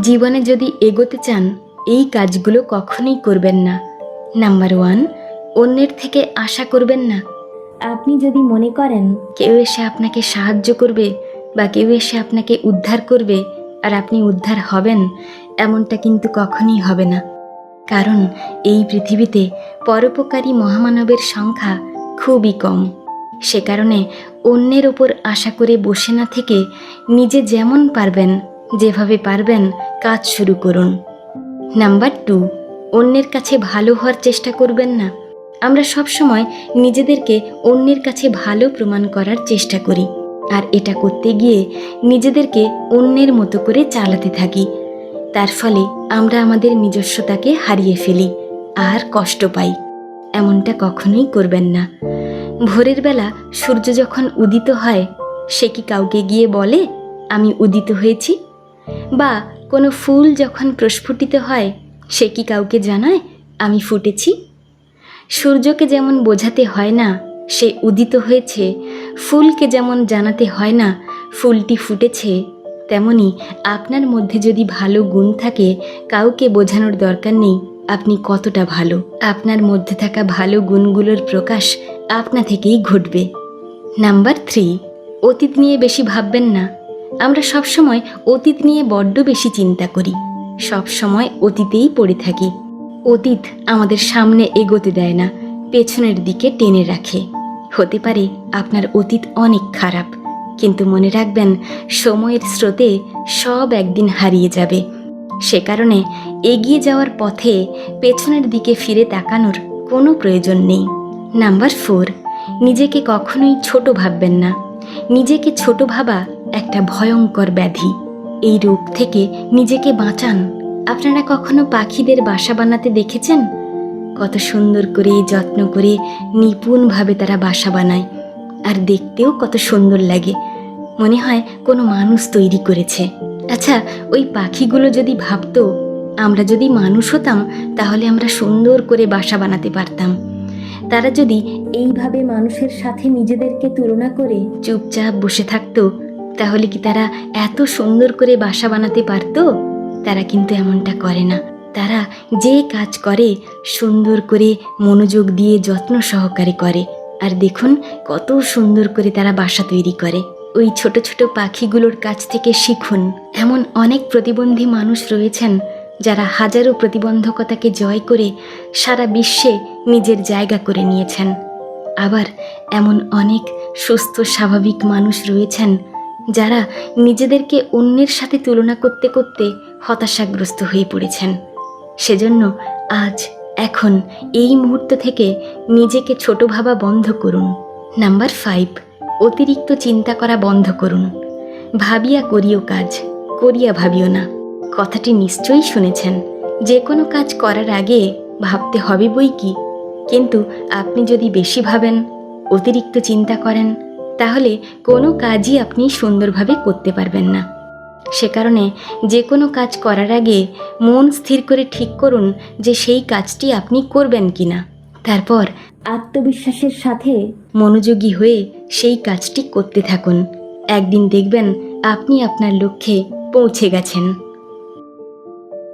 জীবনে যদি এগোতে চান, এই কাজগুলো কখনোই করবেন না। নাম্বার ওয়ান অন্যের থেকে আশা করবেন না। আপনি যদি মনে করেন, কেউ এসে আপনাকে সাহায্য করবে বা কেউ এসে আপনাকে উদ্ধার করবে আর আপনি উদ্ধার হবেন, এমনটা কিন্তু কখনোই হবে না। কারণ এই পৃথিবীতে পরোপকারী মহামানবের সংখ্যা খুবই কম। সে কারণে অন্যের ওপর আশা করে বসে না থেকে নিজে যেমন পারবেন যেভাবে পারবেন কাজ শুরু করুন। নাম্বার টু অন্যের কাছে ভালো হওয়ার চেষ্টা করবেন না। আমরা সবসময় নিজেদেরকে অন্যের কাছে ভালো প্রমাণ করার চেষ্টা করি। আর এটা করতে গিয়ে নিজেদেরকে অন্যের মতো করে চালাতে থাকি। তার ফলে আমরা আমাদের নিজস্বতাকে হারিয়ে ফেলি, আর কষ্ট পাই। এমনটা কখনোই করবেন না। ভোরের বেলা সূর্য যখন উদিত হয়, সে কি কাউকে গিয়ে বলে, আমি উদিত হয়েছি বা কোনো ফুল যখন প্রস্ফুটিত হয়, সে কি কাউকে জানায়, আমি ফুটেছি? সূর্যকে যেমন বোঝাতে হয় না, সে উদিত হয়েছে। ফুলকে যেমন জানাতে হয় না, ফুলটি ফুটেছে। তেমনি আপনার মধ্যে যদি ভালো গুণ থাকে, কাউকে বোঝানোর দরকার নেই, আপনি কতটা ভালো। আপনার মধ্যে থাকা ভালো গুণগুলোর প্রকাশ আপনা থেকেই ঘটবে। নাম্বার থ্রি, অতীত নিয়ে বেশি ভাববেন না। আমরা সবসময় অতীত নিয়ে বড্ড বেশি চিন্তা করি। সব সময় অতীতেই পড়ে থাকি। অতীত আমাদের সামনে এগোতে দেয় না, পেছনের দিকে টেনে রাখে। হতে পারে আপনার অতীত অনেক খারাপ, কিন্তু মনে রাখবেন সময়ের স্রোতে সব একদিন হারিয়ে যাবে। সে কারণে এগিয়ে যাওয়ার পথে পেছনের দিকে ফিরে তাকানোর কোনো প্রয়োজন নেই। নাম্বার ফোর, নিজেকে কখনোই ছোট ভাববেন না। নিজেকে ছোট ভাবা একটা ভয়ঙ্কর ব্যাধি। এই রোগ থেকে নিজেকে বাঁচান। আপনারা কখনো পাখিদের বাসা বানাতে দেখেছেন? কত সুন্দর করে যত্ন করে নিপুণভাবে তারা বাসা বানায়। আর দেখতেও কত সুন্দর লাগে। মনে হয় কোনো মানুষ তৈরি করেছে। আচ্ছা ওই পাখিগুলো যদি ভাবতো, আমরা যদি মানুষ হতাম, তাহলে আমরা সুন্দর করে বাসা বানাতে পারতাম। তারা যদি এইভাবে মানুষের সাথে নিজেদেরকে তুলনা করে চুপচাপ বসে থাকতো, তাহলে কি তারা এত সুন্দর করে বাসা বানাতে পারতো? তারা কিন্তু এমনটা করে না। তারা যে কাজ করে, সুন্দর করে মনোযোগ দিয়ে যত্ন সহকারে করে। আর দেখুন কত সুন্দর করে তারা বাসা তৈরি করে। ওই ছোট ছোট পাখিগুলোর কাছ থেকে শিখুন। এমন অনেক প্রতিবন্ধী মানুষ রয়েছেন যারা হাজারো প্রতিবন্ধকতাকে জয় করে সারা বিশ্বে নিজের জায়গা করে নিয়েছেন। আবার এমন অনেক সুস্থ, স্বাভাবিক মানুষ রয়েছেন যারা নিজেদেরকে অন্যের সাথে তুলনা করতে করতে হতাশাগ্রস্ত হয়ে পড়েছেন। সেজন্য আজ, এখন, এই মুহূর্ত থেকে নিজেকে ছোট ভাবা বন্ধ করুন। নাম্বার ফাইভ, অতিরিক্ত চিন্তা করা বন্ধ করুন। ভাবিয়া করিও কাজ, করিয়া ভাবিও না। কথাটি নিশ্চয়ই শুনেছেন। যে কোনো কাজ করার আগে ভাবতে হবে বই কি। কিন্তু আপনি যদি বেশি ভাবেন, অতিরিক্ত চিন্তা করেন, তাহলে কোনো কাজই আপনি সুন্দরভাবে করতে পারবেন না। সে কারণে যে কোনো কাজ করার আগে মন স্থির করে ঠিক করুন যে সেই কাজটি আপনি করবেন কি না। তারপর আত্মবিশ্বাসের সাথে মনোযোগী হয়ে সেই কাজটি করতে থাকুন। একদিন দেখবেন আপনি আপনার লক্ষ্যে পৌঁছে গেছেন।